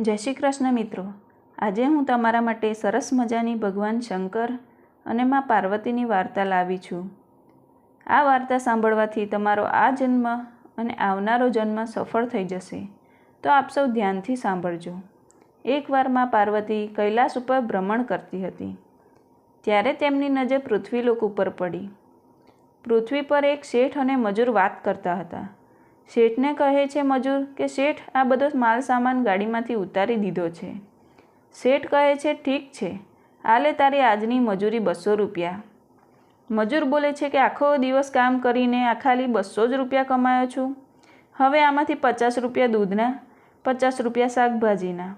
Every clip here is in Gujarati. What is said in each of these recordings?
જય શ્રી કૃષ્ણ મિત્રો. આજે હું તમારા માટે સરસ મજાની ભગવાન શંકર અને મા પાર્વતીની વાર્તા લાવી છું. આ વાર્તા સાંભળવાથી તમારો આ જન્મ અને આવનારો જન્મ સફળ થઈ જશે. તો આપ સૌ ધ્યાનથી સાંભળજો. એકવાર મા પાર્વતી કૈલાસ ઉપર ભ્રમણ કરતી હતી. ત્યારે તેમની નજર પૃથ્વીલોક ઉપર પડી. પૃથ્વી પર એક શેઠ અને મજૂર વાત કરતા હતા. શેઠને કહે છે મજૂર કે શેઠ આ બધો માલ સામાન ગાડીમાંથી ઉતારી દીધો છે. શેઠ કહે છે, ઠીક છે. આલે તારી આજની મજૂરી બસો રૂપિયા. મજૂર બોલે છે કે, આખો દિવસ કામ કરીને આ ખાલી બસો જ રૂપિયા કમાયો છું. હવે આમાંથી પચાસ રૂપિયા દૂધના, પચાસ રૂપિયા શાકભાજીના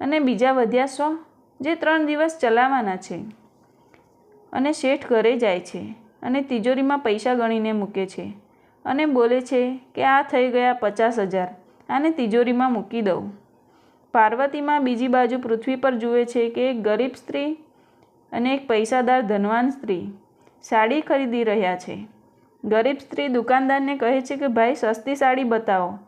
અને બીજા વધ્યા સો જે ત્રણ દિવસ ચલાવવાના છે. અને શેઠ ઘરે જાય છે અને તિજોરીમાં પૈસા ગણીને મૂકે છે. અને બોલે છે કે આ થઈ ગયા પચાસ હજાર. આને તિજોરીમાં મૂકી દઉં. પાર્વતીમાં બીજી બાજુ પૃથ્વી પર જુએ છે કે એક ગરીબ સ્ત્રી અને એક પૈસાદાર ધનવાન સ્ત્રી સાડી ખરીદી રહ્યા છે. ગરીબ સ્ત્રી દુકાનદારને કહે છે કે, ભાઈ, સસ્તી સાડી બતાવો.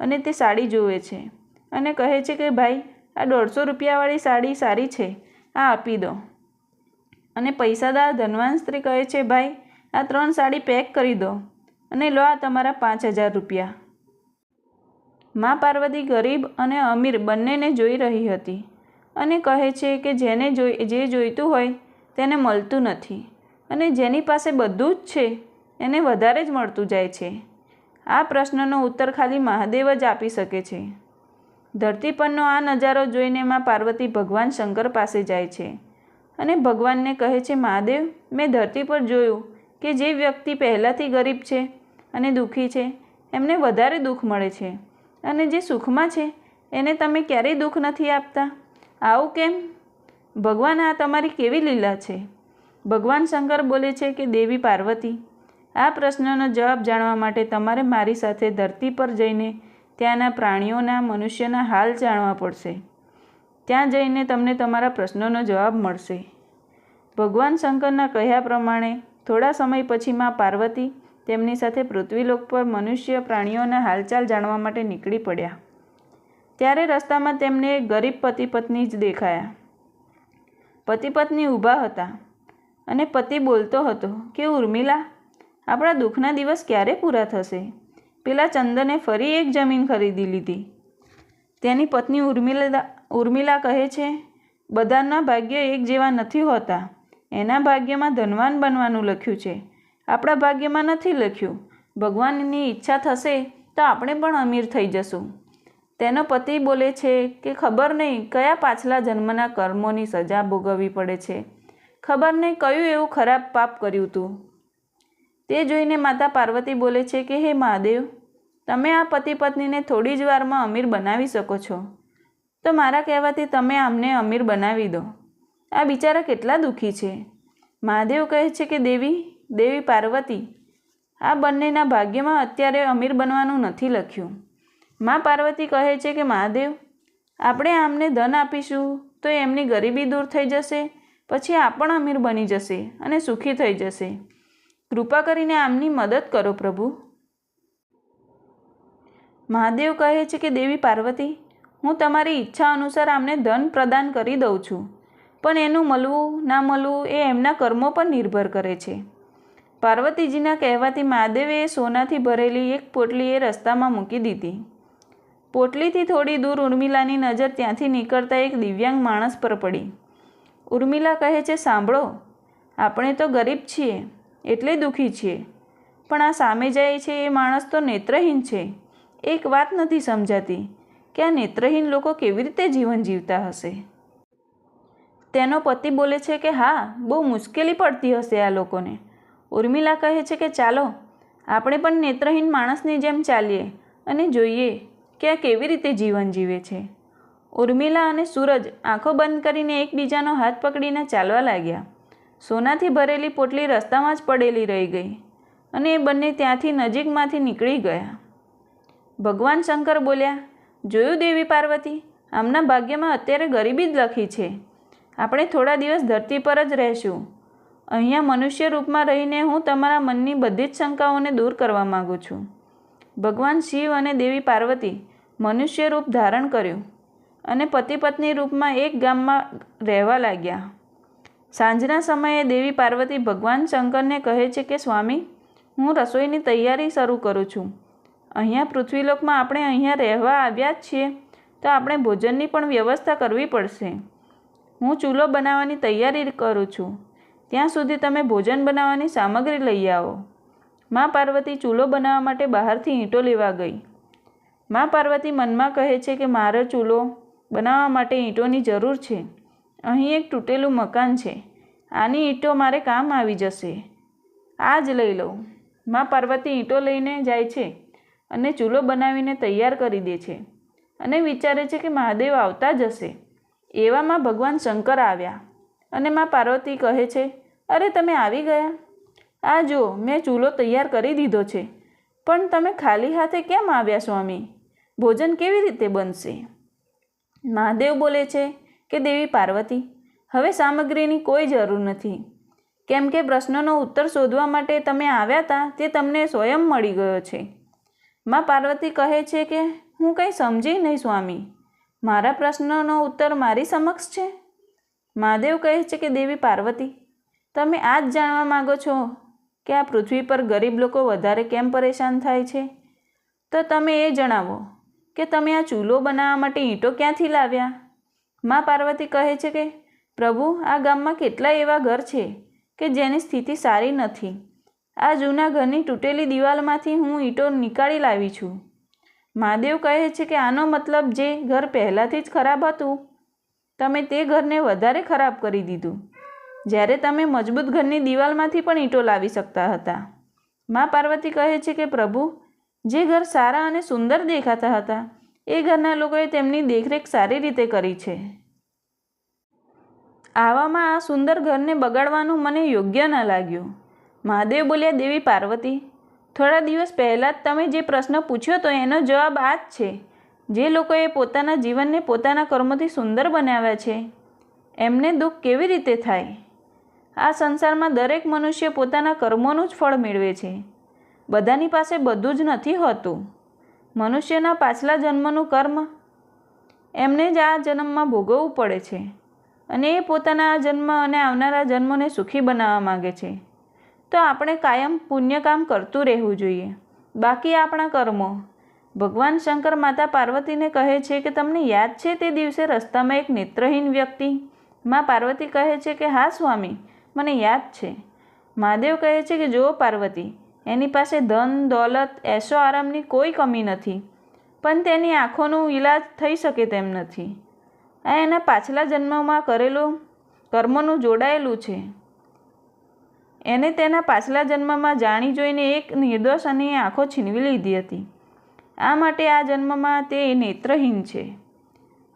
અને તે સાડી જુએ છે અને કહે છે કે, ભાઈ, આ દોઢસો રૂપિયાવાળી સાડી સારી છે, આ આપી દો. અને પૈસાદાર ધનવાન સ્ત્રી કહે છે, ભાઈ, આ ત્રણ સાડી પેક કરી દો. અને લો આ તમારા પાંચ હજાર રૂપિયા. મા પાર્વતી ગરીબ અને અમીર બંનેને જોઈ રહી હતી અને કહે છે કે જેને જોઈ, જે જોઈતું હોય તેને મળતું નથી અને જેની પાસે બધું જ છે એને વધારે જ મળતું જાય છે. આ પ્રશ્નનો ઉત્તર ખાલી મહાદેવ જ આપી શકે છે. ધરતી પરનો આ નજારો જોઈને મા પાર્વતી ભગવાન શંકર પાસે જાય છે અને ભગવાનને કહે છે, મહાદેવ, મેં ધરતી પર જોયું કે જે વ્યક્તિ પહેલાંથી ગરીબ છે અને દુઃખી છે. એમને વધારે દુઃખ મળે છે. અને જે સુખમાં છે, એને તમે ક્યારેય દુઃખ નથી આપતા. આવું કેમ? ભગવાન આ તમારી કેવી લીલા છે? ભગવાન શંકર બોલે છે કે, દેવી પાર્વતી, આ પ્રશ્નનો જવાબ જાણવા માટે તમારે મારી સાથે ધરતી પર જઈને ત્યાંના પ્રાણીઓના, મનુષ્યના હાલ જાણવા પડશે. ત્યાં જઈને તમને તમારા પ્રશ્નોનો જવાબ મળશે. ભગવાન શંકરના કહ્યા પ્રમાણે થોડા સમય પછી માં પાર્વતી તેમની સાથે પૃથ્વીલોક પર મનુષ્ય પ્રાણીઓના હાલચાલ જાણવા માટે નીકળી પડ્યા. ત્યારે રસ્તામાં તેમને ગરીબ પતિ પત્ની જ દેખાયા. પતિ પત્ની ઊભા હતા અને પતિ બોલતો હતો કે, ઉર્મિલા, આપણા દુઃખના દિવસ ક્યારે પૂરા થશે? પેલા ચંદને ફરી એક જમીન ખરીદી લીધી. તેની પત્ની ઉર્મિલા ઉર્મિલા કહે છે, બધાના ભાગ્ય એક જેવા નથી હોતા. એના ભાગ્યમાં ધનવાન બનવાનું લખ્યું છે. આપણા ભાગ્યમાં નથી લખ્યું. ભગવાનની ઈચ્છા થશે તો આપણે પણ અમીર થઈ જશું. તેનો પતિ બોલે છે કે ખબર નહીં કયા પાછલા જન્મના કર્મોની સજા ભોગવવી પડે છે. ખબર નહીં કયું એવું ખરાબ પાપ કર્યું તું. તે જોઈને માતા પાર્વતી બોલે છે કે, હે મહાદેવ, તમે આ પતિ પત્નીને થોડી જ વારમાં અમીર બનાવી શકો છો. તો મારા કહેવાથી તમે આમને અમીર બનાવી દો. આ બિચારા કેટલા દુઃખી છે. મહાદેવ કહે છે કે, દેવી દેવી પાર્વતી, આ બંનેના ભાગ્યમાં અત્યારે અમીર બનવાનું નથી લખ્યું. મા પાર્વતી કહે છે કે, મહાદેવ, આપણે આમને ધન આપીશું તો એમની ગરીબી દૂર થઈ જશે, પછી આ પણ અમીર બની જશે અને સુખી થઈ જશે. કૃપા કરીને આમની મદદ કરો પ્રભુ. મહાદેવ કહે છે કે, દેવી પાર્વતી, હું તમારી ઈચ્છા અનુસાર આમને ધન પ્રદાન કરી દઉં છું, પણ એનું મળવું ના મળવું એ એમના કર્મો પર નિર્ભર કરે છે. પાર્વતીજીના કહેવાથી મહાદેવે સોનાથી ભરેલી એક પોટલી એ રસ્તામાં મૂકી દીધી. પોટલીથી થોડી દૂર ઉર્મિલાની નજર ત્યાંથી નીકળતા એક દિવ્યાંગ માણસ પર પડી. ઉર્મિલા કહે છે, સાંભળો, આપણે તો ગરીબ છીએ, એટલે દુઃખી છીએ, પણ આ સામે જાય છે એ માણસ તો નેત્રહીન છે. એક વાત નથી સમજાતી કે આ નેત્રહીન લોકો કેવી રીતે જીવન જીવતા હશે? તેનો પતિ બોલે છે કે, હા, બહુ મુશ્કેલી પડતી હશે આ લોકોને. ઉર્મિલા કહે છે કે ચાલો, આપણે પણ નેત્રહીન માણસની જેમ ચાલીએ અને જોઈએ કે આ કેવી રીતે જીવન જીવે છે. ઉર્મિલા અને સૂરજ આંખો બંધ કરીને એકબીજાનો હાથ પકડીને ચાલવા લાગ્યા. સોનાથી ભરેલી પોટલી રસ્તામાં જ પડેલી રહી ગઈ અને એ બંને ત્યાંથી નજીકમાંથી નીકળી ગયા. ભગવાન શંકર બોલ્યા, જોયું દેવી પાર્વતી, આમના ભાગ્યમાં અત્યારે ગરીબી જ લખી છે. આપણે થોડા દિવસ ધરતી પર જ રહેશું. અહીંયા મનુષ્ય રૂપમાં રહીને હું તમારા મનની બધી જ શંકાઓને દૂર કરવા માગું છું. ભગવાન શિવ અને દેવી પાર્વતી મનુષ્ય રૂપ ધારણ કર્યું અને પતિ પત્ની રૂપમાં એક ગામમાં રહેવા લાગ્યા. સાંજના સમયે દેવી પાર્વતી ભગવાન શંકરને કહે છે કે, સ્વામી, હું રસોઈની તૈયારી શરૂ કરું છું. અહીંયા પૃથ્વીલોકમાં આપણે અહીંયા રહેવા આવ્યા જ છીએ, તો આપણે ભોજનની પણ વ્યવસ્થા કરવી પડશે. હું ચૂલો બનાવવાની તૈયારી કરું છું. ત્યાં સુધી તમે ભોજન બનાવવાની સામગ્રી લઈ આવો. મા પાર્વતી ચૂલો બનાવવા માટે બહારથી ઈંટો લેવા ગઈ. મા પાર્વતી મનમાં કહે છે કે મારો ચૂલો બનાવવા માટે ઈંટોની જરૂર છે. અહીં એક તૂટેલું મકાન છે. આની ઈંટો મારે કામ આવી જશે. આ જ લઈ લઉં. મા પાર્વતી ઈંટો લઈને જાય છે અને ચૂલો બનાવીને તૈયાર કરી દે છે અને વિચારે છે કે મહાદેવ આવતા જ હશે. એવામાં ભગવાન શંકર આવ્યા. અને મા પાર્વતી કહે છે, અરે, તમે આવી ગયા? આ જો, મેં ચૂલો તૈયાર કરી દીધો છે. પણ તમે ખાલી હાથે કેમ આવ્યા, સ્વામી? ભોજન કેવી રીતે બનશે? મહાદેવ બોલે છે કે, દેવી પાર્વતી, હવે સામગ્રીની કોઈ જરૂર નથી. કેમ કે પ્રશ્નનો ઉત્તર શોધવા માટે તમે આવ્યા હતા તે તમને સ્વયં મળી ગયો છે. મા પાર્વતી કહે છે કે, હું કંઈ સમજી નહીં, સ્વામી. મારા પ્રશ્નનો ઉત્તર મારી સમક્ષ છે. મહાદેવ કહે છે કે દેવી પાર્વતી, તમે આ જ જાણવા માગો છો કે આ પૃથ્વી પર ગરીબ લોકો વધારે કેમ પરેશાન થાય છે? તો તમે એ જણાવો કે તમે આ ચૂલો બનાવવા માટે ઈંટો ક્યાંથી લાવ્યા? મા પાર્વતી કહે છે કે, પ્રભુ, આ ગામમાં કેટલા એવા ઘર છે કે જેની સ્થિતિ સારી નથી. આ જૂના ઘરની તૂટેલી દિવાલમાંથી હું ઈંટો નીકાળી લાવી છું. મહાદેવ કહે છે કે આનો મતલબ જે ઘર પહેલાંથી જ ખરાબ હતું તમે તે ઘરને વધારે ખરાબ કરી દીધું. જ્યારે તમે મજબૂત ઘરની દિવાલમાંથી પણ ઈંટો લાવી શકતા હતા. મા પાર્વતી કહે છે કે, પ્રભુ, જે ઘર સારા અને સુંદર દેખાતા હતા, એ ઘરના લોકોએ તેમની દેખરેખ સારી રીતે કરી છે. આવામાં આ સુંદર ઘરને બગાડવાનું મને યોગ્ય ન લાગ્યું. મહાદેવ બોલ્યા, દેવી પાર્વતી, થોડા દિવસ પહેલાં જ તમે જે પ્રશ્ન પૂછ્યો તો એનો જવાબ આ જ છે. જે લોકોએ પોતાના જીવનને પોતાના કર્મોથી સુંદર બનાવ્યા છે, એમને દુઃખ કેવી રીતે થાય? આ સંસારમાં દરેક મનુષ્ય પોતાના કર્મોનું જ ફળ મેળવે છે. બધાની પાસે બધું જ નથી હોતું. મનુષ્યના પાછલા જન્મનું કર્મ એમને જ આ જન્મમાં ભોગવવું પડે છે અને એ પોતાના આ જન્મ અને આવનારા જન્મોને સુખી બનાવવા માગે છે. તો આપણે કાયમ પુણ્યકામ કરતું રહેવું જોઈએ. બાકી આપણા કર્મો ભગવાન શંકર માતા પાર્વતીને કહે છે કે તમને યાદ છે તે દિવસે રસ્તામાં એક નેત્રહીન વ્યક્તિ? માં પાર્વતી કહે છે કે, હા, સ્વામી, મને યાદ છે. મહાદેવ કહે છે કે જો પાર્વતી, એની પાસે ધન, દોલત એશો આરામની કોઈ કમી નથી, પણ તેની આંખોનું ઈલાજ થઈ શકે તેમ નથી. આ એના પાછલા જન્મમાં કરેલું કર્મનું જોડાયેલું છે. એને તેના પાછલા જન્મમાં જાણી જોઈને એક નિર્દોષ અને આંખો છીનવી લીધી હતી. આ માટે આ જન્મમાં તે નેત્રહીન છે.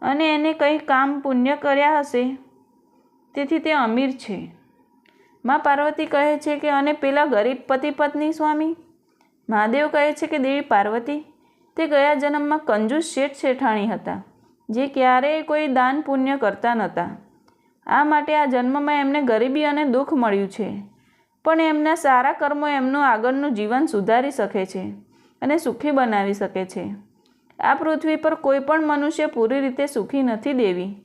અને એને કંઈ કામ પુણ્ય કર્યા હશે? તેથી તે અમીર છે. મા પાર્વતી કહે છે કે, અને પેલા ગરીબ પતિ પત્ની, સ્વામી? મહાદેવ કહે છે કે, દેવી પાર્વતી, તે ગયા જન્મમાં કંજૂસ શેઠ શેઠાણી હતા, જે ક્યારેય કોઈ દાન પુણ્ય કરતા નહોતા. આ માટે આ જન્મમાં એમને ગરીબી અને દુઃખ મળ્યું છે. પણ એમના સારા કર્મો એમનું આગળનું જીવન સુધારી શકે છે. અને સુખી બનાવી શકે છે. આ પૃથ્વી પર કોઈ પણ મનુષ્ય પૂરી રીતે સુખી નથી દેવી.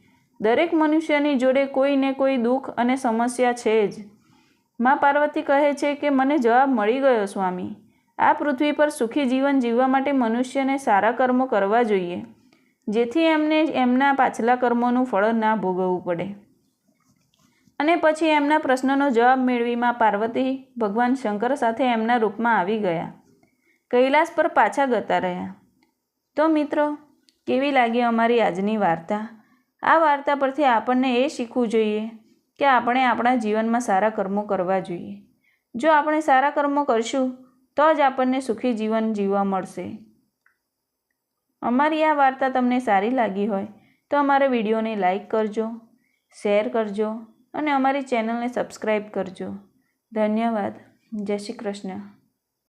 દરેક મનુષ્યની જોડે કોઈ ને કોઈ દુઃખ અને સમસ્યા છે જ. મા પાર્વતી કહે છે કે, મને જવાબ મળી ગયો, સ્વામી. આ પૃથ્વી પર સુખી જીવન જીવવા માટે મનુષ્યને સારા કર્મો કરવા જોઈએ. જેથી એમને એમના પાછલા કર્મોનું ફળ ના ભોગવવું પડે. અને પછી એમના પ્રશ્નનો જવાબ મેળવી માં પાર્વતી ભગવાન શંકર સાથે એમના રૂપમાં આવી ગયા. કૈલાસ પર પાછા જતા રહ્યા. તો મિત્રો, કેવી લાગી અમારી આજની વાર્તા? આ વાર્તા પરથી આપણને એ શીખવું જોઈએ કે આપણે આપણા જીવનમાં સારા કર્મો કરવા જોઈએ. જો આપણે સારા કર્મો કરશું, તો જ આપણને સુખી જીવન જીવવા મળશે. અમારી આ વાર્તા તમને સારી લાગી હોય, તો અમારા વિડીયોને લાઈક કરજો, શેર કરજો અને અમારી ચેનલને સબસ્ક્રાઈબ કરજો. ધન્યવાદ. જય શ્રી કૃષ્ણ.